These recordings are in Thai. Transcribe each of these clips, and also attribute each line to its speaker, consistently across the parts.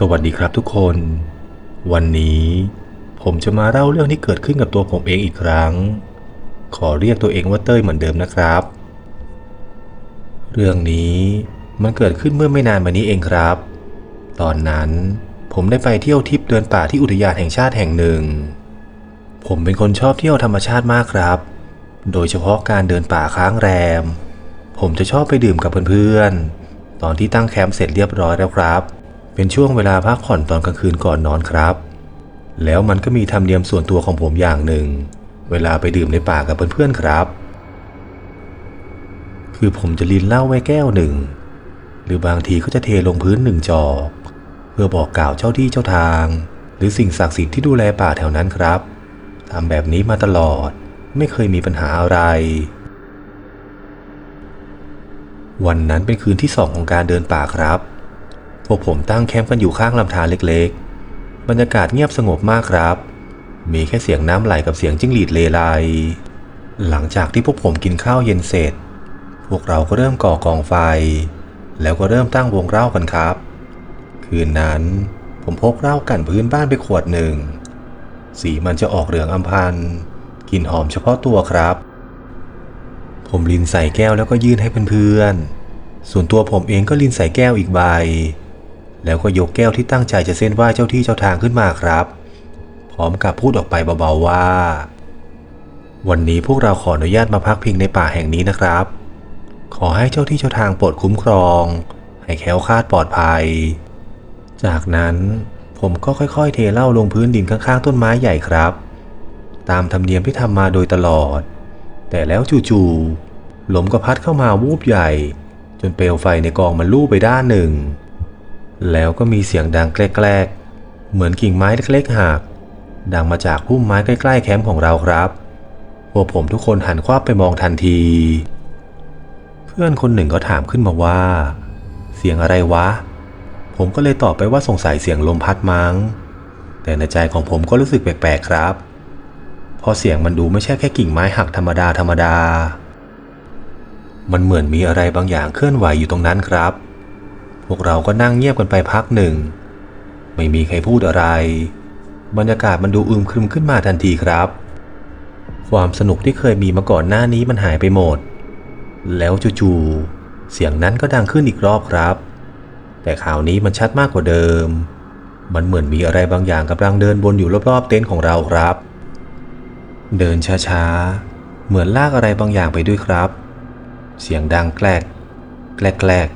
Speaker 1: สวัสดีครับทุกคน วันนี้ผมจะมาเล่าเรื่องที่เกิดขึ้นกับตัวผมเองอีกครั้ง ขอเรียกตัวเองว่าเต้ยเหมือนเดิมนะครับ เรื่องนี้มันเกิดขึ้นเมื่อไม่นานมานี้เองครับ ตอนนั้นผมได้ไปเที่ยวทริปเดินป่าที่อุทยานแห่งชาติแห่งหนึ่ง ผมเป็นคนชอบเที่ยวธรรมชาติมากครับ โดยเฉพาะการเดินป่าค้างแรม ผมจะชอบไปดื่มกับเพื่อนๆ ตอนที่ตั้งแคมป์เสร็จเรียบร้อยแล้วครับ เป็นช่วงเวลาพักผ่อนตอนกลางคืนก่อนนอนครับ แล้วมันก็มีธรรมเนียมส่วนตัวของผมอย่างหนึ่ง เวลาไปดื่มในป่ากับเพื่อนๆครับ คือผมจะลินเหล้าไว้แก้วหนึ่ง หรือบางทีก็จะเทลงพื้นหนึ่งจอก เพื่อบอกกล่าวเจ้าที่เจ้าทาง หรือสิ่งศักดิ์สิทธิ์ที่ดูแลป่าแถวนั้นครับทำแบบนี้มาตลอด ไม่เคยมีปัญหาอะไร วันนั้นเป็นคืนที่สองของการเดินป่าครับ พวกผมตั้งแคมป์กันอยู่ข้างลำธารเล็กๆ บรรยากาศเงียบสงบมากครับ มีแค่เสียงน้ำไหลกับเสียงจิ้งหรีดเลไลหลังจากที่พวกผมกินข้าวเย็นเสร็จ พวกเราก็เริ่มก่อกองไฟ แล้วก็เริ่มตั้งวงเล้ากันครับ คืนนั้นผมพกเหล้ากันพื้นบ้านไปขวดหนึ่ง สีมันจะออกเหลืองอำพันกลิ่นหอมเฉพาะตัวครับ ผมลินใส่แก้วแล้วก็ยื่นให้เพื่อนๆ ส่วนตัวผมเองก็ลินใส่แก้วอีกใบ แล้วก็ยกแก้วที่ตั้งใจจะเส้นไหว้เจ้าที่เจ้าทางขึ้นมาครับ พร้อมกับพูดออกไปเบาๆว่า วันนี้พวกเราขออนุญาตมาพักพิงในป่าแห่งนี้นะครับ ขอให้เจ้าที่เจ้าทางโปรดคุ้มครอง ให้แคล้วคลาดปลอดภัย จากนั้นผมก็ค่อยๆ เทเหล้าลงพื้นดินข้างๆ ต้นไม้ใหญ่ครับ ตามธรรมเนียมที่ทำมาโดยตลอด แต่แล้วจู่ๆลมก็พัดเข้ามาวูบใหญ่ จนเปลวไฟในกองมันลู่ไปด้านหนึ่ง แล้วก็มีเสียงดังแกลกๆ เหมือนกิ่งไม้เล็กๆหักดังมาจากพุ่มไม้ใกล้ๆแคมป์ของเราครับพวกผมทุกคนหันควับไปมองทันที เพื่อนคนหนึ่งก็ถามขึ้นมาว่า เสียงอะไรวะ ผมก็เลยตอบไปว่าสงสัยเสียงลมพัดมั้ง แต่ในใจของผมก็รู้สึกแปลกๆครับเพราะเสียงมันดูไม่ใช่แค่กิ่งไม้หักธรรมดาธรรมดา มันเหมือนมีอะไรบางอย่างเคลื่อนไหวอยู่ตรงนั้นครับ พวกเราก็นั่งเงียบกันไปพักหนึ่ง ไม่มีใครพูดอะไร บรรยากาศมันดูอึมครึมขึ้นมาทันทีครับ ความสนุกที่เคยมีมาก่อนหน้านี้มันหายไปหมด แล้วจู่ๆเสียงนั้นก็ดังขึ้นอีกรอบครับ แต่ข่าวนี้มันชัดมากกว่าเดิม มันเหมือนมีอะไรบางอย่างกำลังเดินวนอยู่รอบๆเต็นท์ของเราครับ เดินช้าๆเหมือนลากอะไรบางอย่างไปด้วยครับ เสียงดังแกลกแกลกแกลก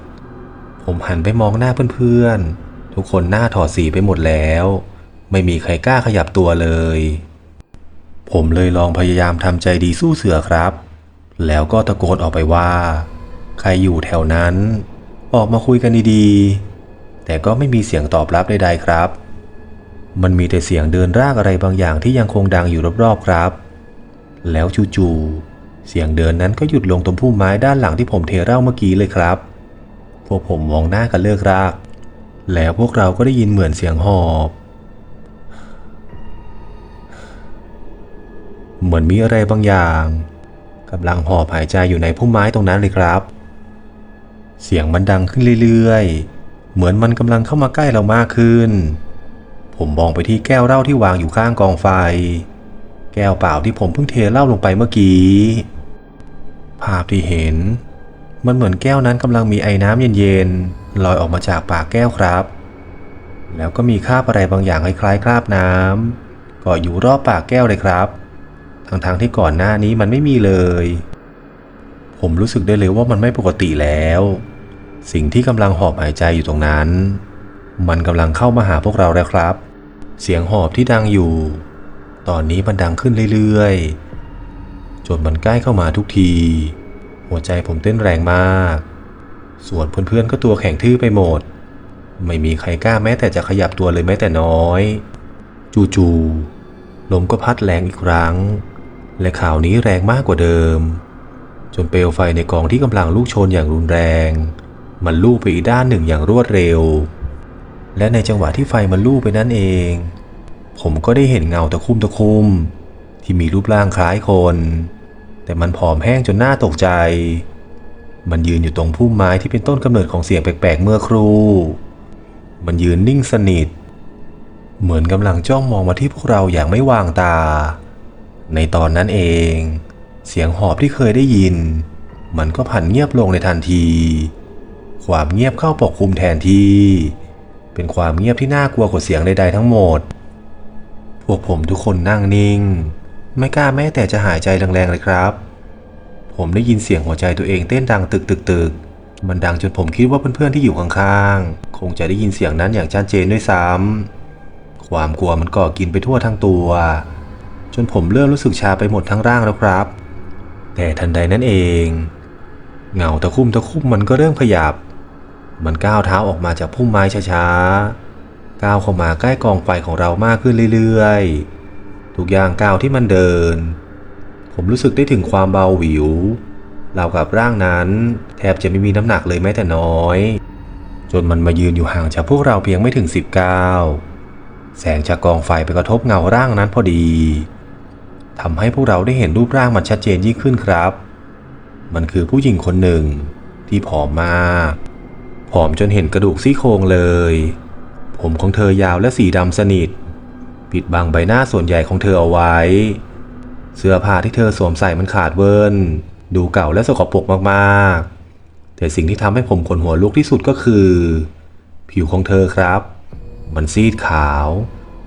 Speaker 1: ผมหันไปมองหน้าเพื่อนๆ ทุกคนหน้าถอดสีไปหมดแล้ว ไม่มีใครกล้าขยับตัวเลย ผมเลยลองพยายามทำใจดีสู้เสือครับ แล้วก็ตะโกนออกไปว่า ใครอยู่แถวนั้น ออกมาคุยกันดีๆ แต่ก็ไม่มีเสียงตอบรับใดๆครับ มันมีแต่เสียงเดินรากอะไรบางอย่างที่ยังคงดังอยู่รอบๆครับ แล้วจู่ๆเสียงเดินนั้นก็หยุดลงตรงพุ่มไม้ด้านหลังที่ผมเทเหล้าเมื่อกี้เลยครับ วกผมมองหน้ากันเลิกราก แล้วพวกเราก็ได้ยินเหมือนเสียงหอบ เหมือนมีอะไรบางอย่างกำลังหอบหายใจอยู่ในพุ่มไม้ตรงนั้นเลยครับ เสียงมันดังขึ้นเรื่อยๆ เหมือนมันกำลังเข้ามาใกล้เรามากขึ้น ผมมองไปที่แก้วเหล้าที่วางอยู่ข้างกองไฟ แก้วเปล่าที่ผมเพิ่งเทเหล้าลงไปเมื่อกี้ ภาพที่เห็น มันเหมือนแก้วนั้นกำลังมีไอ้น้ำเย็นๆลอยออกมาจากปากแก้วครับ แล้วก็มีคราบอะไรบางอย่างคล้ายๆคราบน้ำเกาะอยู่รอบปากแก้วเลยครับ ทั้งๆที่ก่อนหน้านี้มันไม่มีเลย ผมรู้สึกได้เลยว่ามันไม่ปกติแล้ว สิ่งที่กำลังหอบหายใจอยู่ตรงนั้น มันกำลังเข้ามาหาพวกเราแล้วครับ เสียงหอบที่ดังอยู่ ตอนนี้มันดังขึ้นเรื่อยๆ จนมันใกล้เข้ามาทุกที หัวใจผมเต้นแรงมาก ส่วนเพื่อนๆก็ตัวแข็งทื่อไปหมด ไม่มีใครกล้าแม้แต่จะขยับตัวเลยแม้แต่น้อย จู่ๆลมก็พัดแรงอีกครั้ง และข่าวนี้แรงมากกว่าเดิม จนเปลวไฟในกองที่กำลังลุกโชนอย่างรุนแรง มันลู่ไปอีกด้านหนึ่งอย่างรวดเร็ว และในจังหวะที่ไฟมันลู่ไปนั่นเอง ผมก็ได้เห็นเงาตะคุ่มตะคุ่มที่มีรูปร่างคล้ายคน แต่มันผอมแห้งจนน่าตกใจ มันยืนอยู่ตรงพุ่มไม้ที่เป็นต้นกำเนิดของเสียงแปลกๆเมื่อครู่ มันยืนนิ่งสนิท เหมือนกำลังจ้องมองมาที่พวกเราอย่างไม่วางตา ในตอนนั้นเอง เสียงหอบที่เคยได้ยิน มันก็ผันเงียบลงในทันที ความเงียบเข้าปกคลุมแทนที่ เป็นความเงียบที่น่ากลัวกว่าเสียงใดๆทั้งหมด พวกผมทุกคนนั่งนิ่ง ไม่กล้าแม้แต่จะหายใจแรงๆเลยครับ ผมได้ยินเสียงหัวใจตัวเองเต้นดังตึกตึกตึกๆมันดังจนผมคิดว่าเพื่อนๆที่อยู่ข้างๆ คงจะได้ยินเสียงนั้นอย่างชัดเจนด้วยซ้ำความกลัวมันก่อกินไปทั่วทั้งตัว จนผมเริ่มรู้สึกชาไปหมดทั้งร่างแล้วครับ แต่ทันใดนั้นเอง เงาตะคุ่มตะคุ่มมันก็เริ่มขยับ มันก้าวเท้าออกมาจากพุ่มไม้ช้าๆ ก้าวเข้ามาใกล้กองไฟของเรามากขึ้นเรื่อยๆ ทุกอย่างก้าวที่มันเดิน ผมรู้สึกได้ถึงความเบาหวิวเรากับร่างนั้น แทบจะไม่มีน้ำหนักเลยแม้แต่น้อย จนมันมายืนอยู่ห่างจากพวกเราเพียงไม่ถึงสิบก้าวแสงจากกองไฟไปกระทบเงาร่างนั้นพอดีทำให้พวกเราได้เห็นรูปร่างมันชัดเจนยิ่งขึ้นครับ มันคือผู้หญิงคนหนึ่งที่ผอมมากผอมจนเห็นกระดูกซี่โครงเลย ผมของเธอยาวและสีดำสนิท ปิดบังใบหน้าส่วนใหญ่ของเธอเอาไว้ เสื้อผ้าที่เธอสวมใส่มันขาดเวินดูเก่าและสกปรกมากๆ แต่สิ่งที่ทำให้ผมขนหัวลุกที่สุดก็คือ ผิวของเธอครับ มันซีดขาว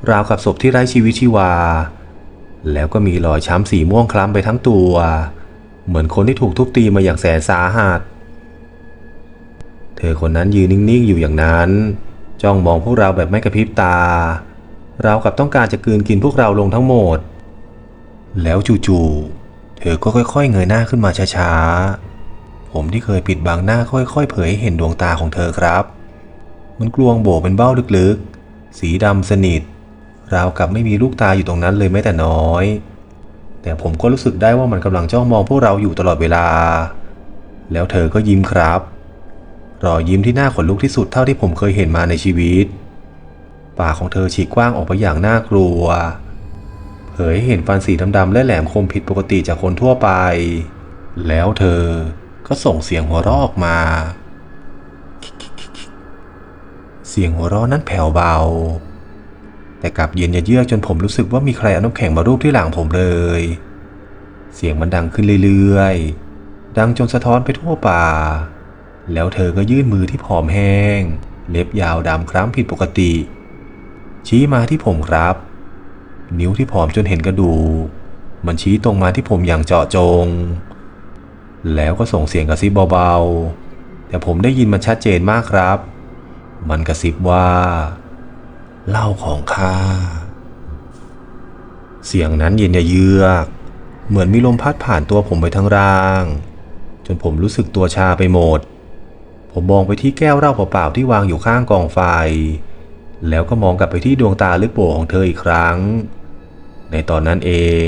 Speaker 1: ราวกับศพที่ไร้ชีวิตชีวา แล้วก็มีรอยช้ำสีม่วงคล้ำไปทั้งตัว เหมือนคนที่ถูกทุบตีมาอย่างแสนสาหัสเธอคนนั้นยืนนิ่งๆอยู่อย่างนั้น จ้องมองพวกเราแบบไม่กระพริบตา ราวกับต้องการจะกืนกินพวกเราลงทั้งหมด แล้วจู่ๆ เธอก็ค่อยๆ เงยหน้าขึ้นมาช้าๆ ผมที่เคยปิดบังหน้าค่อยๆ เผยให้เห็นดวงตาของเธอครับ มันกลวงโบเป็นเบ้าลึกๆ สีดำสนิท ราวกับไม่มีลูกตาอยู่ตรงนั้นเลยแม้แต่น้อย แต่ผมก็รู้สึกได้ว่ามันกำลังจ้องมองพวกเราอยู่ตลอดเวลา แล้วเธอก็ยิ้มครับ รอยยิ้มที่น่าขนลุกที่สุดเท่าที่ผมเคยเห็นมาในชีวิต ปากของเธอฉีกกว้างออกไปอย่างน่ากลัว เผยให้เห็นฟันสีดำๆและแหลมคมผิดปกติจากคนทั่วไป แล้วเธอก็ส่งเสียงหัวเราะออกมา เสียงหัวเราะนั้นแผ่วเบา แต่กลับเย็นเยือกจนผมรู้สึกว่ามีใครเอาน้ำแข็งมารูปที่หลังผมเลย เสียงมันดังขึ้นเรื่อยๆ ดังจนสะท้อนไปทั่วป่า แล้วเธอก็ยื่นมือที่ผอมแห้ง เล็บยาวดำคล้ำผิดปกติ ชี้มาที่ผมครับ นิ้วที่ผอมจนเห็นกระดูกมันชี้ตรงมาที่ผมอย่างเจาะจง แล้วก็ส่งเสียงกระซิบเบาๆ แต่ผมได้ยินมันชัดเจนมากครับ มันกระซิบว่าเหล้าของข้า เสียงนั้นเย็นเยือก เหมือนมีลมพัดผ่านตัวผมไปทั้งร่าง จนผมรู้สึกตัวชาไปหมด ผมมองไปที่แก้วเหล้าเปล่าๆที่วางอยู่ข้างกองไฟ แล้วก็มองกลับไปที่ดวงตาลึกโปของเธออีกครั้ง ในตอนนั้นเอง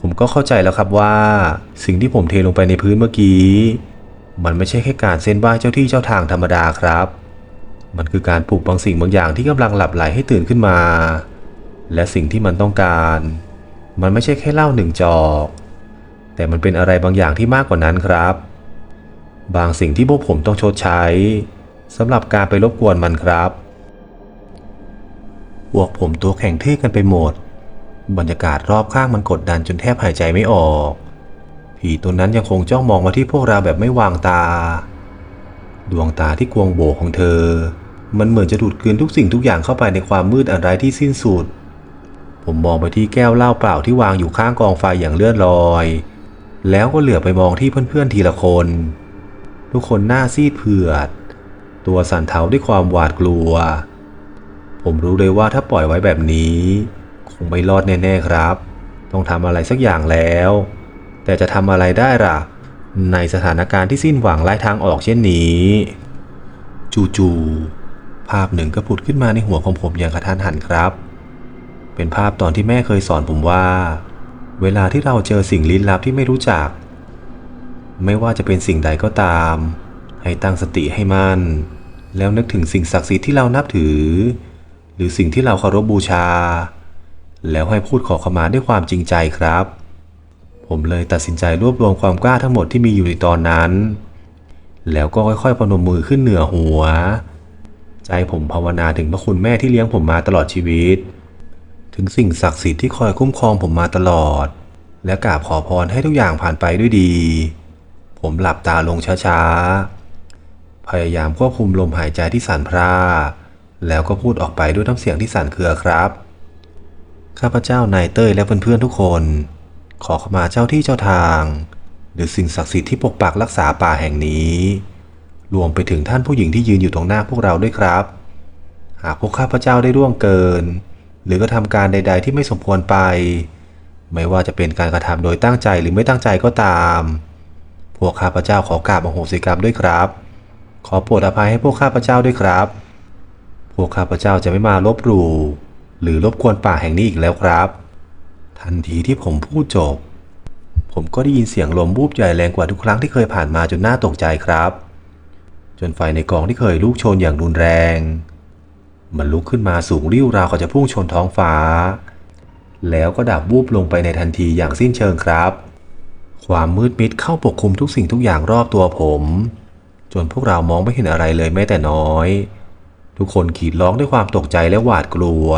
Speaker 1: ผมก็เข้าใจแล้วครับว่า สิ่งที่ผมเทลงไปในพื้นเมื่อกี้ มันไม่ใช่แค่การเส้นไหว้เจ้าที่เจ้าทางธรรมดาครับ มันคือการปลุกบางสิ่งบางอย่างที่กำลังหลับไหลให้ตื่นขึ้นมา และสิ่งที่มันต้องการ มันไม่ใช่แค่เหล้าหนึ่งจอก แต่มันเป็นอะไรบางอย่างที่มากกว่านั้นครับ บางสิ่งที่พวกผมต้องชดใช้สำหรับการไปรบกวนมันครับ พวกผมตัวแข็งทื่อกันไปหมด บรรยากาศรอบข้างมันกดดันจนแทบหายใจไม่ออก ผีตัวนั้นยังคงจ้องมองมาที่พวกเราแบบไม่วางตา ดวงตาที่กวงโบของเธอ มันเหมือนจะดูดกลืนทุกสิ่งทุกอย่างเข้าไปในความมืดอันไร้ที่สิ้นสุด ผมมองไปที่แก้วเหล้าเปล่าที่วางอยู่ข้างกองไฟอย่างเลื่อนลอย แล้วก็เหลือไปมองที่เพื่อนๆทีละคน ทุกคนหน้าซีดเผือด ตัวสั่นเทาด้วยความหวาดกลัว ผมรู้เลยว่าถ้าปล่อยไว้แบบนี้ คงไม่รอดแน่ๆครับ ต้องทำอะไรสักอย่างแล้ว แต่จะทำอะไรได้ล่ะ ในสถานการณ์ที่สิ้นหวังไร้ทางออกเช่นนี้ จู่ๆภาพหนึ่งก็ผุดขึ้นมาในหัวของผมอย่างกระทันหันครับ เป็นภาพตอนที่แม่เคยสอนผมว่า เวลาที่เราเจอสิ่งลี้ลับที่ไม่รู้จัก ไม่ว่าจะเป็นสิ่งใดก็ตาม ให้ตั้งสติให้มั่นแล้วนึกถึงสิ่งศักดิ์สิทธิ์ที่เรานับถือ หรือสิ่งที่เราเคารพบูชา แล้วให้พูดขอขมาด้วยความจริงใจครับ ผมเลยตัดสินใจรวบรวมความกล้าทั้งหมดที่มีอยู่ในตอนนั้น แล้วก็ค่อยๆพนมมือขึ้นเหนือหัว ใจผมภาวนาถึงพระคุณแม่ที่เลี้ยงผมมาตลอดชีวิต ถึงสิ่งศักดิ์สิทธิ์ที่คอยคุ้มครองผมมาตลอด และกราบขอพรให้ทุกอย่างผ่านไปด้วยดี ผมหลับตาลงช้าๆพยายามควบคุมลมหายใจที่สั่นพร่า แล้วก็พูดออกไปด้วยน้ำเสียงที่สั่นเครือครับ ข้าพเจ้านายเต้ยและเพื่อนๆทุกคน ขอขมาเจ้าที่เจ้าทาง หรือสิ่งศักดิ์สิทธิ์ที่ปกปักรักษาป่าแห่งนี้ รวมไปถึงท่านผู้หญิงที่ยืนอยู่ตรงหน้าพวกเราด้วยครับ หากพวกข้าพเจ้าได้ร่วงเกิน หรือกระทำการใด ๆ ที่ไม่สมควรไป ไม่ว่าจะเป็นการกระทำโดยตั้งใจหรือไม่ตั้งใจก็ตาม พวกข้าพเจ้าขอกราบอโหสิกรรมด้วยครับ ขอโปรดอภัยให้พวกข้าพเจ้าด้วยครับ วกข้าพเจ้าจะไม่มาลบหลู่หรือรบกวนป่าแห่งนี้อีกแล้วครับ ทันทีที่ผมพูดจบ ผมก็ได้ยินเสียงลมบูบใหญ่แรงกว่าทุกครั้งที่เคยผ่านมาจนน่าตกใจครับ จนไฟในกองที่เคยลุกโชนอย่างรุนแรง มันลุกขึ้นมาสูงริ้วราวกับจะพุ่งชนท้องฟ้า แล้วก็ดับวูบลงไปในทันทีอย่างสิ้นเชิงครับ ความมืดมิดเข้าปกคลุมทุกสิ่งทุกอย่างรอบตัวผม จนพวกเรามองไม่เห็นอะไรเลยแม้แต่น้อย ทุกคนขีดร้องด้วยความตกใจและหวาดกลัว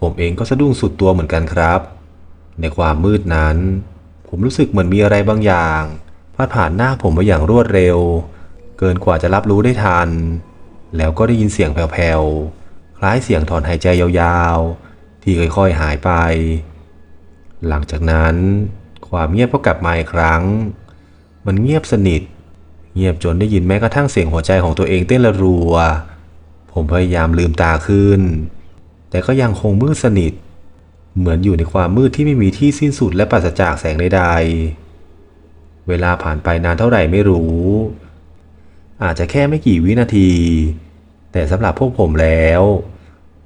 Speaker 1: ผมเองก็สะดุ้งสุดตัวเหมือนกันครับ ในความมืดนั้น ผมรู้สึกเหมือนมีอะไรบางอย่างพาดผ่านหน้าผมมาอย่างรวดเร็ว เกินกว่าจะรับรู้ได้ทัน แล้วก็ได้ยินเสียงแผ่วๆ คล้ายเสียงถอนหายใจยาวๆ ที่ค่อยๆหายไป หลังจากนั้น ความเงียบก็กลับมาอีกครั้ง มันเงียบสนิท เงียบจนได้ยินแม้กระทั่งเสียงหัวใจของตัวเองเต้นระรัว ผมพยายามลืมตาขึ้น แต่ก็ยังคงมืดสนิท เหมือนอยู่ในความมืดที่ไม่มีที่สิ้นสุดและปราศจากแสงใดๆ เวลาผ่านไปนานเท่าไหร่ไม่รู้ อาจจะแค่ไม่กี่วินาที แต่สำหรับพวกผมแล้ว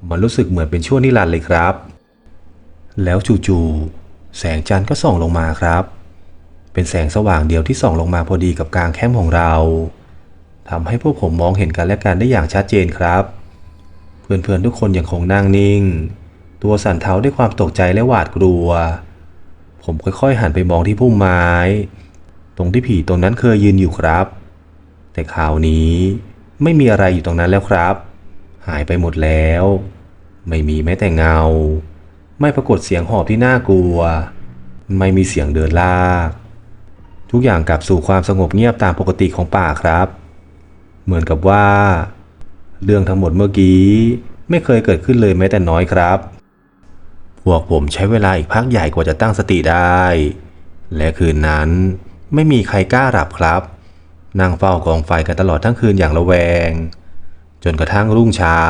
Speaker 1: มันรู้สึกเหมือนเป็นช่วงนิรันดร์เลยครับ แล้วจู่ๆแสงจันทร์ก็ส่องลงมาครับ เป็นแสงสว่างเดียวที่ส่องลงมาพอดีกับกลางแคมป์ของเรา ทำให้พวกผมมองเห็นกันและกันได้อย่างชัดเจนครับ เพื่อนๆทุกคนยังคงนั่งนิ่ง ตัวสั่นเทาด้วยความตกใจและหวาดกลัว ผมค่อยๆหันไปมองที่พุ่มไม้ ตรงที่ผีตรงนั้นเคยยืนอยู่ครับ แต่คราวนี้ไม่มีอะไรอยู่ตรงนั้นแล้วครับ หายไปหมดแล้ว ไม่มีแม้แต่เงา ไม่ปรากฏเสียงหอบที่น่ากลัว ไม่มีเสียงเดินลาก ทุกอย่างกลับสู่ความสงบเงียบตามปกติของป่าครับ เหมือนกับว่า เรื่องทั้งหมดเมื่อกี้ ไม่เคยเกิดขึ้นเลยแม้แต่น้อยครับ พวกผมใช้เวลาอีกพักใหญ่กว่าจะตั้งสติได้ และคืนนั้นไม่มีใครกล้าหลับครับ นั่งเฝ้ากองไฟกันตลอดทั้งคืนอย่างระแวง จนกระทั่งรุ่งเช้า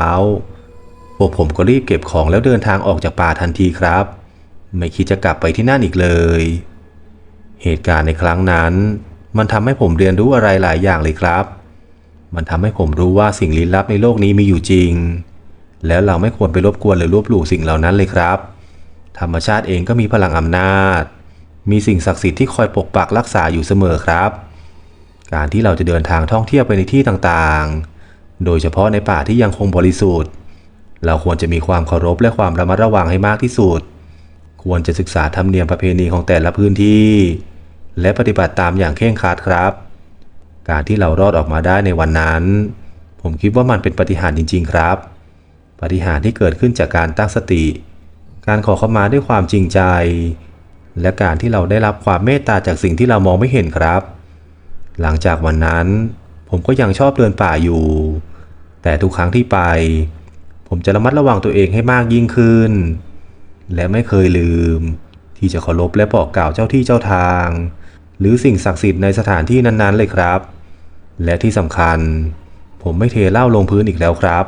Speaker 1: พวกผมก็รีบเก็บของแล้วเดินทางออกจากป่าทันทีครับ ไม่คิดจะกลับไปที่นั่นอีกเลย เหตุการณ์ในครั้งนั้น มันทำให้ผมเรียนรู้อะไรหลายอย่างเลยครับ มันทำให้ผมรู้ว่าสิ่งลี้ลับในโลกนี้มีอยู่จริง แล้วเราไม่ควรไปรบกวนหรือลบหลู่สิ่งเหล่านั้นเลยครับ ธรรมชาติเองก็มีพลังอำนาจ มีสิ่งศักดิ์สิทธิ์ที่คอยปกปักรักษาอยู่เสมอครับ การที่เราจะเดินทางท่องเที่ยวไปในที่ต่างๆ โดยเฉพาะในป่าที่ยังคงบริสุทธิ์ เราควรจะมีความเคารพและความระมัดระวังให้มากที่สุด ควรจะศึกษาธรรมเนียมประเพณีของแต่ละพื้นที่ และปฏิบัติตามอย่างเคร่งครัดครับ การที่เรารอดออกมาได้ในวันนั้น ผมคิดว่ามันเป็นปฏิหารจริง ๆ ครับ ปฏิหารที่เกิดขึ้นจากการตั้งสติ การขอเข้ามาด้วยความจริงใจ และการที่เราได้รับความเมตตาจากสิ่งที่เรามองไม่เห็นครับ หลังจากวันนั้น ผมก็ยังชอบเดินป่าอยู่ แต่ทุกครั้งที่ไป ผมจะระมัดระวังตัวเองให้มากยิ่งขึ้น และไม่เคยลืม ที่จะเคารพและบอกกล่าวเจ้าที่เจ้าทาง หรือสิ่งศักดิ์สิทธิ์ในสถานที่นั้น ๆ เลยครับ และที่สำคัญ ผมไม่เทเหล้าลงพื้นอีกแล้วครับ